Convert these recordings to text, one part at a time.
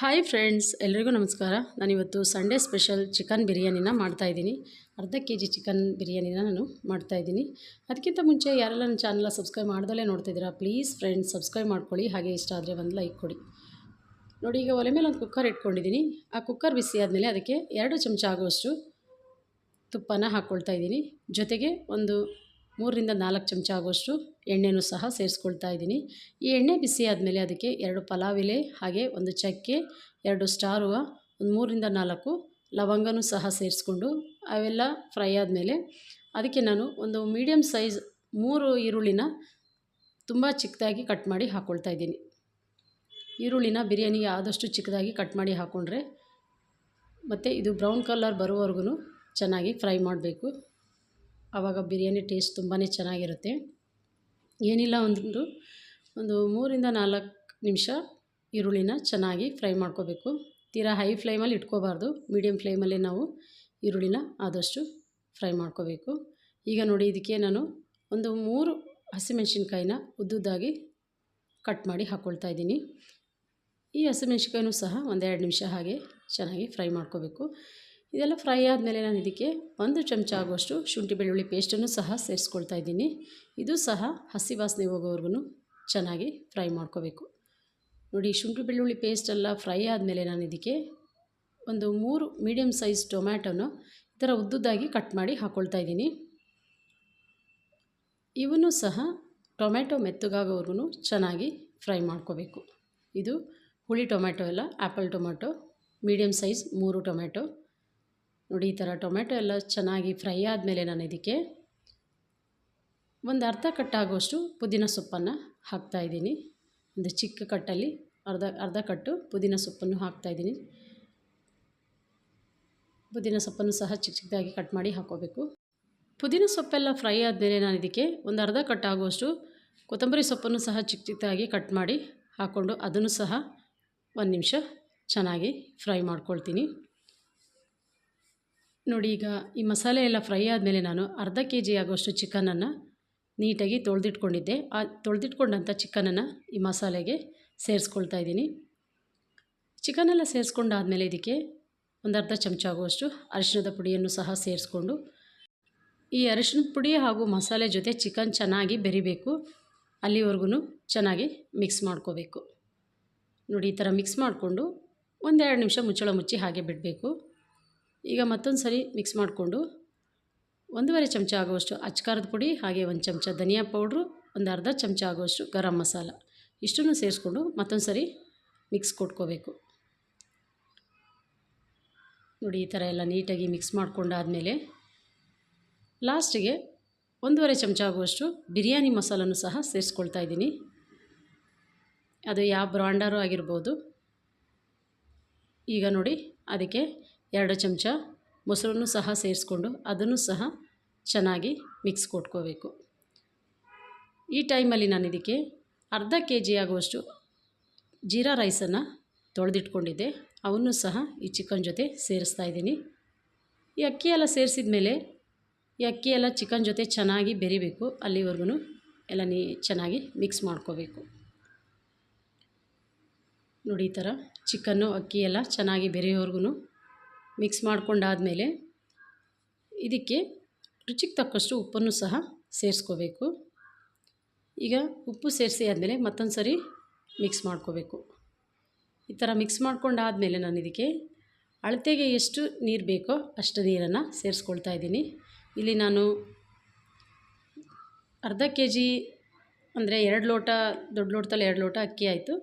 Hi friends ಎಲ್ರಿಗೂ ನಮಸ್ಕಾರ. ನಾನಿವತ್ತು ಸಂಡೇ ಸ್ಪೆಷಲ್ ಚಿಕನ್ ಬಿರಿಯಾನಿನ ಮಾಡ್ತಾಯಿದ್ದೀನಿ ಅರ್ಧ ಕೆ ಜಿ ಚಿಕನ್ ಬಿರಿಯಾನಿನ ನಾನು ಮಾಡ್ತಾಯಿದ್ದೀನಿ ಅದಕ್ಕಿಂತ ಮುಂಚೆ ಯಾರೆಲ್ಲ ನನ್ನ ಚಾನಲ್ನ ಸಬ್ಸ್ಕ್ರೈಬ್ ಮಾಡ್ದಲೇ ನೋಡ್ತಿದ್ದೀರಾ ಪ್ಲೀಸ್ ಫ್ರೆಂಡ್ಸ್ ಸಬ್ಸ್ಕ್ರೈಬ್ ಮಾಡ್ಕೊಳ್ಳಿ. ಹಾಗೆ ಇಷ್ಟ ಆದರೆ ಒಂದು ಲೈಕ್ ಕೊಡಿ. ನೋಡಿ, ಈಗ ಒಲೆ ಮೇಲೆ ಒಂದು ಕುಕ್ಕರ್ ಇಟ್ಕೊಂಡಿದ್ದೀನಿ. ಆ ಕುಕ್ಕರ್ ಬಿಸಿ ಆದಮೇಲೆ ಅದಕ್ಕೆ ಎರಡು ಚಮಚ ಆಗುವಷ್ಟು ತುಪ್ಪನ ಹಾಕ್ಕೊಳ್ತಾ ಇದ್ದೀನಿ. ಜೊತೆಗೆ ಒಂದು ಮೂರರಿಂದ ನಾಲ್ಕು ಚಮಚ ಆಗುವಷ್ಟು ಎಣ್ಣೆನೂ ಸಹ ಸೇರಿಸ್ಕೊಳ್ತಾ ಇದ್ದೀನಿ. ಈ ಎಣ್ಣೆ ಬಿಸಿ ಆದಮೇಲೆ ಅದಕ್ಕೆ ಎರಡು ಪಲಾವ್ ಎಲೆ ಹಾಗೆ ಒಂದು ಚಕ್ಕೆ, ಎರಡು ಸ್ಟಾರ್ ಹೂವು, ಒಂದು ಮೂರರಿಂದ ನಾಲ್ಕು ಲವಂಗನೂ ಸಹ ಸೇರಿಸ್ಕೊಂಡು ಅವೆಲ್ಲ ಫ್ರೈ ಆದಮೇಲೆ ಅದಕ್ಕೆ ನಾನು ಒಂದು ಮೀಡಿಯಮ್ ಸೈಜ್ ಮೂರು ಈರುಳ್ಳಿನ ತುಂಬ ಚಿಕ್ಕದಾಗಿ ಕಟ್ ಮಾಡಿ ಹಾಕ್ಕೊಳ್ತಾ ಇದ್ದೀನಿ. ಈರುಳ್ಳಿನ ಬಿರಿಯಾನಿಗೆ ಆದಷ್ಟು ಚಿಕ್ಕದಾಗಿ ಕಟ್ ಮಾಡಿ ಹಾಕ್ಕೊಂಡ್ರೆ ಮತ್ತು ಇದು ಬ್ರೌನ್ ಕಲರ್ ಬರೋವರೆಗೂ ಚೆನ್ನಾಗಿ ಫ್ರೈ ಮಾಡಬೇಕು. ಆವಾಗ ಬಿರಿಯಾನಿ ಟೇಸ್ಟ್ ತುಂಬಾ ಚೆನ್ನಾಗಿರುತ್ತೆ. ಏನಿಲ್ಲ ಒಂದು ಒಂದು ಮೂರಿಂದ ನಾಲ್ಕು ನಿಮಿಷ ಈರುಳ್ಳಿನ ಚೆನ್ನಾಗಿ ಫ್ರೈ ಮಾಡ್ಕೋಬೇಕು. ತೀರಾ ಹೈ ಫ್ಲೇಮಲ್ಲಿ ಇಟ್ಕೋಬಾರ್ದು. ಮೀಡಿಯಮ್ ಫ್ಲೇಮಲ್ಲೇ ನಾವು ಈರುಳ್ಳಿನ ಆದಷ್ಟು ಫ್ರೈ ಮಾಡ್ಕೋಬೇಕು. ಈಗ ನೋಡಿ ಇದಕ್ಕೆ ನಾನು ಒಂದು ಮೂರು ಹಸಿಮೆಣ್ಸಿನ್ಕಾಯಿನ ಉದ್ದುದ್ದಾಗಿ ಕಟ್ ಮಾಡಿ ಹಾಕ್ಕೊಳ್ತಾ ಇದ್ದೀನಿ. ಈ ಹಸಿಮೆಣ್ಸಿನ್ಕಾಯಿನೂ ಸಹ ಒಂದೆರಡು ನಿಮಿಷ ಹಾಗೆ ಚೆನ್ನಾಗಿ ಫ್ರೈ ಮಾಡ್ಕೋಬೇಕು. ಇದೆಲ್ಲ ಫ್ರೈ ಆದಮೇಲೆ ನಾನು ಇದಕ್ಕೆ ಒಂದು ಚಮಚ ಆಗುವಷ್ಟು ಶುಂಠಿ ಬೆಳ್ಳುಳ್ಳಿ ಪೇಸ್ಟನ್ನು ಸಹ ಸೇರಿಸ್ಕೊಳ್ತಾ ಇದ್ದೀನಿ. ಇದು ಸಹ ಹಸಿ ವಾಸನೆ ಹೋಗೋವರೆಗೂ ಚೆನ್ನಾಗಿ ಫ್ರೈ ಮಾಡ್ಕೋಬೇಕು. ನೋಡಿ, ಶುಂಠಿ ಬೆಳ್ಳುಳ್ಳಿ ಪೇಸ್ಟೆಲ್ಲ ಫ್ರೈ ಆದಮೇಲೆ ನಾನು ಇದಕ್ಕೆ ಒಂದು ಮೂರು ಮೀಡಿಯಮ್ ಸೈಜ್ ಟೊಮ್ಯಾಟೊನ ಈ ಥರ ಉದ್ದುದ್ದಾಗಿ ಕಟ್ ಮಾಡಿ ಹಾಕ್ಕೊಳ್ತಾ ಇದ್ದೀನಿ. ಇವನು ಸಹ ಟೊಮ್ಯಾಟೊ ಮೆತ್ತಗಾಗೋವರೆಗೂ ಚೆನ್ನಾಗಿ ಫ್ರೈ ಮಾಡ್ಕೋಬೇಕು. ಇದು ಹುಳಿ ಟೊಮ್ಯಾಟೊ ಎಲ್ಲ ಆ್ಯಪಲ್ ಟೊಮ್ಯಾಟೊ ಮೀಡಿಯಮ್ ಸೈಜ್ ಮೂರು ಟೊಮ್ಯಾಟೊ. ನೋಡಿ, ಈ ಥರ ಟೊಮೆಟೊ ಎಲ್ಲ ಚೆನ್ನಾಗಿ ಫ್ರೈ ಆದಮೇಲೆ ನಾನು ಇದಕ್ಕೆ ಒಂದು ಅರ್ಧ ಕಟ್ಟಾಗುವಷ್ಟು ಪುದೀನ ಸೊಪ್ಪನ್ನು ಹಾಕ್ತಾಯಿದ್ದೀನಿ ಒಂದು ಚಿಕ್ಕ ಕಟ್ಟಲ್ಲಿ ಅರ್ಧ ಅರ್ಧ ಕಟ್ಟು ಪುದೀನ ಸೊಪ್ಪನ್ನು ಹಾಕ್ತಾಯಿದ್ದೀನಿ ಪುದೀನ ಸೊಪ್ಪನ್ನು ಸಹ ಚಿಕ್ಕ ಚಿಕ್ಕದಾಗಿ ಕಟ್ ಮಾಡಿ ಹಾಕೋಬೇಕು ಪುದೀನ ಸೊಪ್ಪೆಲ್ಲ ಫ್ರೈ ಆದಮೇಲೆ ನಾನು ಇದಕ್ಕೆ ಒಂದು ಅರ್ಧ ಕಟ್ಟಾಗುವಷ್ಟು ಕೊತ್ತಂಬರಿ ಸೊಪ್ಪನ್ನು ಸಹ ಚಿಕ್ಕ ಚಿಕ್ಕದಾಗಿ ಕಟ್ ಮಾಡಿ ಹಾಕ್ಕೊಂಡು ಅದನ್ನು ಸಹ ಒಂದು ನಿಮಿಷ ಚೆನ್ನಾಗಿ ಫ್ರೈ ಮಾಡ್ಕೊಳ್ತೀನಿ. ನೋಡಿ, ಈಗ ಈ ಮಸಾಲೆ ಎಲ್ಲ ಫ್ರೈ ಆದಮೇಲೆ ನಾನು ಅರ್ಧ ಕೆ ಜಿ ಆಗುವಷ್ಟು ಚಿಕನನ್ನು ನೀಟಾಗಿ ತೊಳೆದಿಟ್ಕೊಂಡಿದ್ದೆ. ಆ ತೊಳೆದಿಟ್ಕೊಂಡಂಥ ಚಿಕನನ್ನು ಈ ಮಸಾಲೆಗೆ ಸೇರಿಸ್ಕೊಳ್ತಾ ಇದ್ದೀನಿ. ಚಿಕನೆಲ್ಲ ಸೇರಿಸ್ಕೊಂಡಾದಮೇಲೆ ಇದಕ್ಕೆ ಒಂದು ಅರ್ಧ ಚಮಚ ಆಗುವಷ್ಟು ಅರಿಶಿಣದ ಪುಡಿಯನ್ನು ಸಹ ಸೇರಿಸ್ಕೊಂಡು, ಈ ಅರಿಶಿಣದ ಪುಡಿ ಹಾಗೂ ಮಸಾಲೆ ಜೊತೆ ಚಿಕನ್ ಚೆನ್ನಾಗಿ ಬೆರಿಬೇಕು. ಅಲ್ಲಿವರೆಗೂ ಚೆನ್ನಾಗಿ ಮಿಕ್ಸ್ ಮಾಡ್ಕೋಬೇಕು. ನೋಡಿ, ಈ ಥರ ಮಿಕ್ಸ್ ಮಾಡಿಕೊಂಡು ಒಂದೆರಡು ನಿಮಿಷ ಮುಚ್ಚಳ ಮುಚ್ಚಿ ಹಾಗೆ ಬಿಡಬೇಕು. ಈಗ ಮತ್ತೊಂದು ಸರಿ ಮಿಕ್ಸ್ ಮಾಡಿಕೊಂಡು ಒಂದೂವರೆ ಚಮಚ ಆಗುವಷ್ಟು ಅಚ್ಕಾರದ ಪುಡಿ, ಹಾಗೆ ಒಂದು ಚಮಚ ಧನಿಯಾ ಪೌಡ್ರು, ಒಂದು ಅರ್ಧ ಚಮಚ ಆಗುವಷ್ಟು ಗರಂ ಮಸಾಲ. ಇಷ್ಟನ್ನು ಸೇರಿಸ್ಕೊಂಡು ಮತ್ತೊಂದು ಸರಿ ಮಿಕ್ಸ್ ಕೊಟ್ಕೋಬೇಕು. ನೋಡಿ, ಈ ಥರ ಎಲ್ಲ ನೀಟಾಗಿ ಮಿಕ್ಸ್ ಮಾಡ್ಕೊಂಡಾದಮೇಲೆ ಲಾಸ್ಟಿಗೆ ಒಂದೂವರೆ ಚಮಚ ಆಗುವಷ್ಟು ಬಿರಿಯಾನಿ ಮಸಾಲನ್ನು ಸಹ ಸೇರಿಸ್ಕೊಳ್ತಾ ಇದ್ದೀನಿ. ಅದು ಯಾವ ಬ್ರಾಂಡರು ಆಗಿರ್ಬೋದು. ಈಗ ನೋಡಿ, ಅದಕ್ಕೆ ಎರಡು ಚಮಚ ಮೊಸರನ್ನು ಸಹ ಸೇರಿಸ್ಕೊಂಡು ಅದನ್ನು ಸಹ ಚೆನ್ನಾಗಿ ಮಿಕ್ಸ್ ಕೊಟ್ಕೋಬೇಕು. ಈ ಟೈಮಲ್ಲಿ ನಾನು ಇದಕ್ಕೆ ಅರ್ಧ ಕೆ ಜಿ ಆಗುವಷ್ಟು ಜೀರಾ ರೈಸನ್ನು ತೊಳೆದಿಟ್ಕೊಂಡಿದ್ದೆ. ಅವನ್ನು ಸಹ ಈ ಚಿಕನ್ ಜೊತೆ ಸೇರಿಸ್ತಾ ಇದ್ದೀನಿ. ಈ ಅಕ್ಕಿ ಎಲ್ಲ ಸೇರಿಸಿದ ಮೇಲೆ ಈ ಅಕ್ಕಿ ಎಲ್ಲ ಚಿಕನ್ ಜೊತೆ ಚೆನ್ನಾಗಿ ಬೆರಿಬೇಕು. ಅಲ್ಲಿವರೆಗೂ ಎಲ್ಲ ನೀ ಚೆನ್ನಾಗಿ ಮಿಕ್ಸ್ ಮಾಡ್ಕೋಬೇಕು. ನೋಡಿ ಈ ಥರ ಚಿಕನ್ನು ಅಕ್ಕಿ ಎಲ್ಲ ಚೆನ್ನಾಗಿ ಬೆರೆಯೋವರೆಗೂ ಮಿಕ್ಸ್ ಮಾಡ್ಕೊಂಡಾದಮೇಲೆ ಇದಕ್ಕೆ ರುಚಿಗೆ ತಕ್ಕಷ್ಟು ಉಪ್ಪನ್ನು ಸಹ ಸೇರಿಸ್ಕೋಬೇಕು. ಈಗ ಉಪ್ಪು ಸೇರಿಸಿ ಆದಮೇಲೆ ಮತ್ತೊಂದು ಸರಿ ಮಿಕ್ಸ್ ಮಾಡ್ಕೋಬೇಕು. ಈ ಥರ ಮಿಕ್ಸ್ ಮಾಡ್ಕೊಂಡಾದಮೇಲೆ ನಾನು ಇದಕ್ಕೆ ಅಳತೆಗೆ ಎಷ್ಟು ನೀರು ಬೇಕೋ ಅಷ್ಟು ನೀರನ್ನು ಸೇರಿಸ್ಕೊಳ್ತಾ ಇದ್ದೀನಿ. ಇಲ್ಲಿ ನಾನು ಅರ್ಧ ಕೆ ಜಿ ಅಂದರೆ ಎರಡು ಲೋಟ, ದೊಡ್ಡ ಲೋಟದಲ್ಲಿ ಎರಡು ಲೋಟ ಅಕ್ಕಿ ಆಯಿತು.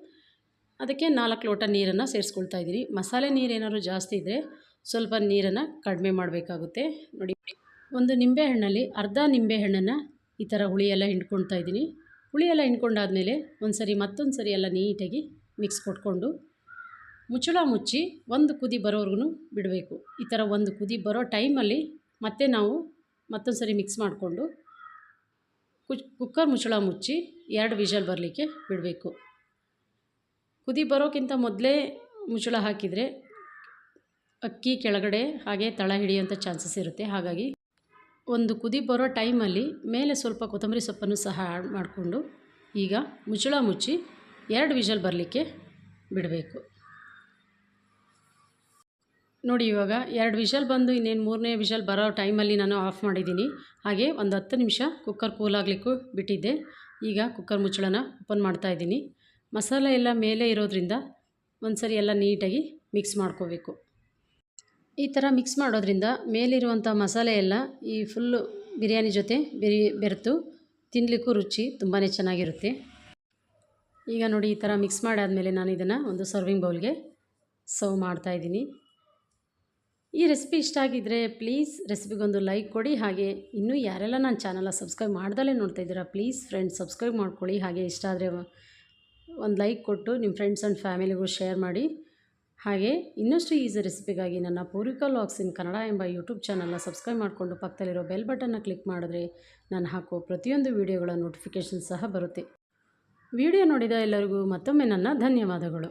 ಅದಕ್ಕೆ ನಾಲ್ಕು ಲೋಟ ನೀರನ್ನು ಸೇರಿಸ್ಕೊಳ್ತಾ ಇದ್ದೀನಿ. ಮಸಾಲೆ ನೀರು ಏನಾದ್ರು ಜಾಸ್ತಿ ಇದ್ದರೆ ಸ್ವಲ್ಪ ನೀರನ್ನು ಕಡಿಮೆ ಮಾಡಬೇಕಾಗುತ್ತೆ. ನೋಡಿ, ಒಂದು ನಿಂಬೆಹಣ್ಣಲ್ಲಿ ಅರ್ಧ ನಿಂಬೆಹಣ್ಣನ್ನು ಈ ಥರ ಹುಳಿಯೆಲ್ಲ ಹಿಂಡ್ಕೊಳ್ತಾ ಇದ್ದೀನಿ. ಹುಳಿಯೆಲ್ಲ ಹಿಂಡ್ಕೊಂಡಾದಮೇಲೆ ಒಂದು ಸರಿ ಮತ್ತೊಂದು ಸರಿ ಎಲ್ಲ ನೀಟಾಗಿ ಮಿಕ್ಸ್ ಕೊಟ್ಕೊಂಡು ಮುಚ್ಚಳ ಮುಚ್ಚಿ ಒಂದು ಕುದಿ ಬರೋವರೆಗೂ ಬಿಡಬೇಕು. ಈ ಥರ ಒಂದು ಕುದಿ ಬರೋ ಟೈಮಲ್ಲಿ ಮತ್ತೆ ನಾವು ಮತ್ತೊಂದು ಸರಿ ಮಿಕ್ಸ್ ಮಾಡಿಕೊಂಡು ಕುಕ್ಕರ್ ಮುಚ್ಚಳ ಮುಚ್ಚಿ ಎರಡು ವಿಷಲ್ ಬರಲಿಕ್ಕೆ ಬಿಡಬೇಕು. ಕುದಿ ಬರೋಕ್ಕಿಂತ ಮೊದಲೇ ಮುಚ್ಚಳ ಹಾಕಿದರೆ ಅಕ್ಕಿ ಕೆಳಗಡೆ ಹಾಗೆ ತಳ ಹಿಡಿಯುವಂಥ ಚಾನ್ಸಸ್ ಇರುತ್ತೆ. ಹಾಗಾಗಿ ಒಂದು ಕುದಿ ಬರೋ ಟೈಮಲ್ಲಿ ಮೇಲೆ ಸ್ವಲ್ಪ ಕೊತ್ತಂಬರಿ ಸೊಪ್ಪನ್ನು ಸಹ ಆ್ಯಡ್ ಮಾಡಿಕೊಂಡು ಈಗ ಮುಚ್ಚಳ ಮುಚ್ಚಿ ಎರಡು ವಿಷಲ್ ಬರಲಿಕ್ಕೆ ಬಿಡಬೇಕು. ನೋಡಿ ಇವಾಗ ಎರಡು ವಿಷಲ್ ಬಂದು ಇನ್ನೇನು ಮೂರನೇ ವಿಷಲ್ ಬರೋ ಟೈಮಲ್ಲಿ ನಾನು ಆಫ್ ಮಾಡಿದ್ದೀನಿ. ಹಾಗೆ ಒಂದು ಹತ್ತು ನಿಮಿಷ ಕುಕ್ಕರ್ ಕೂಲ್ ಆಗಲಿಕ್ಕೂ ಬಿಟ್ಟಿದ್ದೆ. ಈಗ ಕುಕ್ಕರ್ ಮುಚ್ಚಳನ ಓಪನ್ ಮಾಡ್ತಾ ಇದ್ದೀನಿ. ಮಸಾಲೆ ಎಲ್ಲ ಮೇಲೆ ಇರೋದ್ರಿಂದ ಒಂದು ಸರಿ ಎಲ್ಲ ನೀಟಾಗಿ ಮಿಕ್ಸ್ ಮಾಡ್ಕೋಬೇಕು. ಈ ಥರ ಮಿಕ್ಸ್ ಮಾಡೋದ್ರಿಂದ ಮೇಲಿರುವಂಥ ಮಸಾಲೆ ಎಲ್ಲ ಈ ಫುಲ್ಲು ಬಿರಿಯಾನಿ ಜೊತೆ ಬೆರಿ, ಬೆರೆತು ತಿನ್ನಲಿಕ್ಕೂ ರುಚಿ ತುಂಬಾ ಚೆನ್ನಾಗಿರುತ್ತೆ. ಈಗ ನೋಡಿ ಈ ಥರ ಮಿಕ್ಸ್ ಮಾಡಾದಮೇಲೆ ನಾನು ಇದನ್ನು ಒಂದು ಸರ್ವಿಂಗ್ ಬೌಲ್ಗೆ ಸರ್ವ್ ಮಾಡ್ತಾಯಿದ್ದೀನಿ ಈ ರೆಸಿಪಿ ಇಷ್ಟ ಆಗಿದ್ದರೆ ಪ್ಲೀಸ್ ರೆಸಿಪಿಗೊಂದು ಲೈಕ್ ಕೊಡಿ. ಹಾಗೆ ಇನ್ನೂ ಯಾರೆಲ್ಲ ನನ್ನ ಚಾನಲ್ನ ಸಬ್ಸ್ಕ್ರೈಬ್ ಮಾಡ್ದಲೇ ನೋಡ್ತಾ ಇದ್ದೀರಾ ಪ್ಲೀಸ್ ಫ್ರೆಂಡ್ಸ್ ಸಬ್ಸ್ಕ್ರೈಬ್ ಮಾಡ್ಕೊಳ್ಳಿ. ಹಾಗೆ ಇಷ್ಟ ಆದರೆ ಒಂದು ಲೈಕ್ ಕೊಟ್ಟು ನಿಮ್ಮ ಫ್ರೆಂಡ್ಸ್ ಆ್ಯಂಡ್ ಫ್ಯಾಮಿಲಿಗೂ ಶೇರ್ ಮಾಡಿ. ಹಾಗೆ ಇನ್ನಷ್ಟು ಈಸಿ ರೆಸಿಪಿಗಾಗಿ ನನ್ನ ಪೂರ್ವಿಕಾ ಲಾಗ್ಸ್ ಇನ್ ಕನ್ನಡ ಎಂಬ ಯೂಟ್ಯೂಬ್ ಚಾನಲ್ನ ಸಬ್ಸ್ಕ್ರೈಬ್ ಮಾಡಿಕೊಂಡು ಪಕ್ಕದಲ್ಲಿರೋ ಬೆಲ್ ಬಟನ್ನ ಕ್ಲಿಕ್ ಮಾಡಿದ್ರೆ ನಾನು ಹಾಕೋ ಪ್ರತಿಯೊಂದು ವಿಡಿಯೋಗಳ ನೋಟಿಫಿಕೇಷನ್ ಸಹ ಬರುತ್ತೆ. ವಿಡಿಯೋ ನೋಡಿದ ಎಲ್ಲರಿಗೂ ಮತ್ತೊಮ್ಮೆ ನನ್ನ ಧನ್ಯವಾದಗಳು.